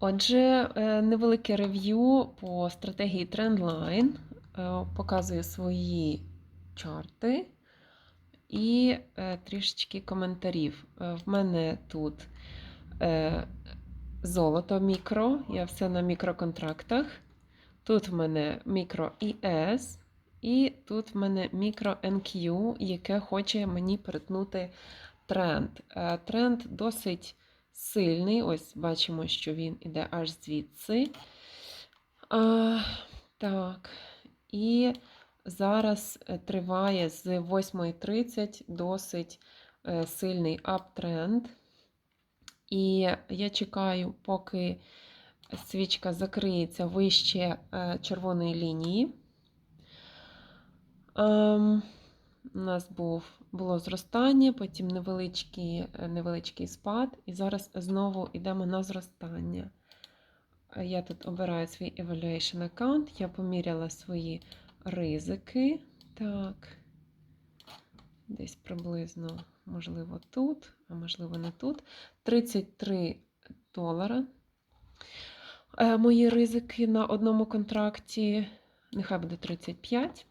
Отже, е, невелике рев'ю по стратегії Trendline. Е, Показую свої чарти і е, трішечки коментарів. В мене тут золото мікро, я все на мікроконтрактах. Тут в мене мікро ES, і тут в мене мікро NQ, яке хоче мені перетнути тренд. Тренд досить сильний. Ось бачимо, що він іде аж звідси. А, так. І зараз е, триває з 8.30 досить е, сильний аптренд. І я чекаю, поки свічка закриється вище е, червоної лінії. Ем, у нас був, було зростання, потім невеличкий, е, невеличкий спад, і зараз знову йдемо на зростання. Е, Я тут обираю свій Evaluation Account, я поміряла свої ризики. Так, десь приблизно, можливо, тут, а можливо, не тут. 33 долара. Е, Мої ризики на одному контракті, нехай буде 35.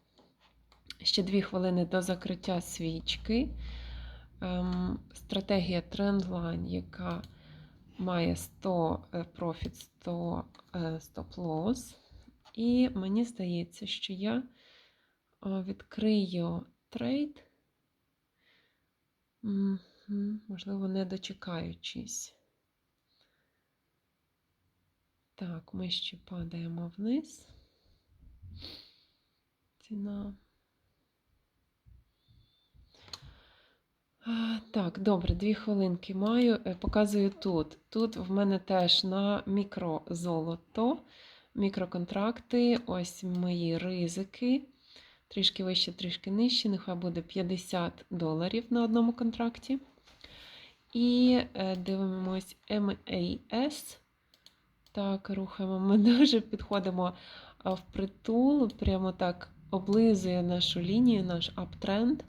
Ще 2 хвилини до закриття свічки. Ем, стратегія Trendline, яка має 100 е, профіт, 100 е, стоп-лосс. І мені здається, що я е, відкрию трейд, можливо, не дочекаючись. Так, ми ще падаємо вниз. Ціна. Так, добре, дві хвилинки маю. Е, Показую тут. Тут в мене теж на мікрозолото, мікроконтракти, ось мої ризики. Трішки вище, трішки нижче. Нехай буде 50 доларів на одному контракті. І е, дивимось MAS. Так, рухаємо. Ми дуже підходимо а, впритул, прямо так облизує нашу лінію, наш аптренд.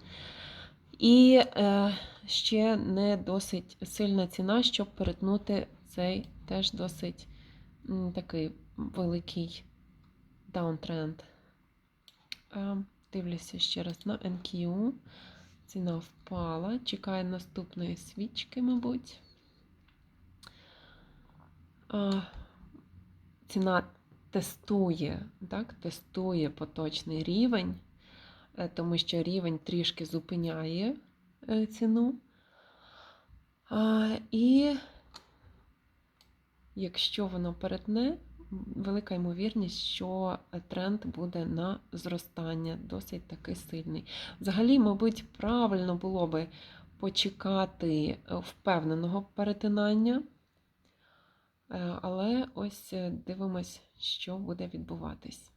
І е, ще не досить сильна ціна, щоб перетнути цей теж досить такий великий даунтренд. Е, дивлюся ще раз на NQ. Ціна впала. Чекаю наступної свічки, мабуть. Е, ціна тестує, так, тестує поточний рівень тому що рівень трішки зупиняє е, ціну. І якщо воно перетне, велика ймовірність, що тренд буде на зростання, досить таки сильний. Взагалі, мабуть, правильно було би почекати е, впевненого перетинання. Е, Але ось е, дивимось, що буде відбуватись.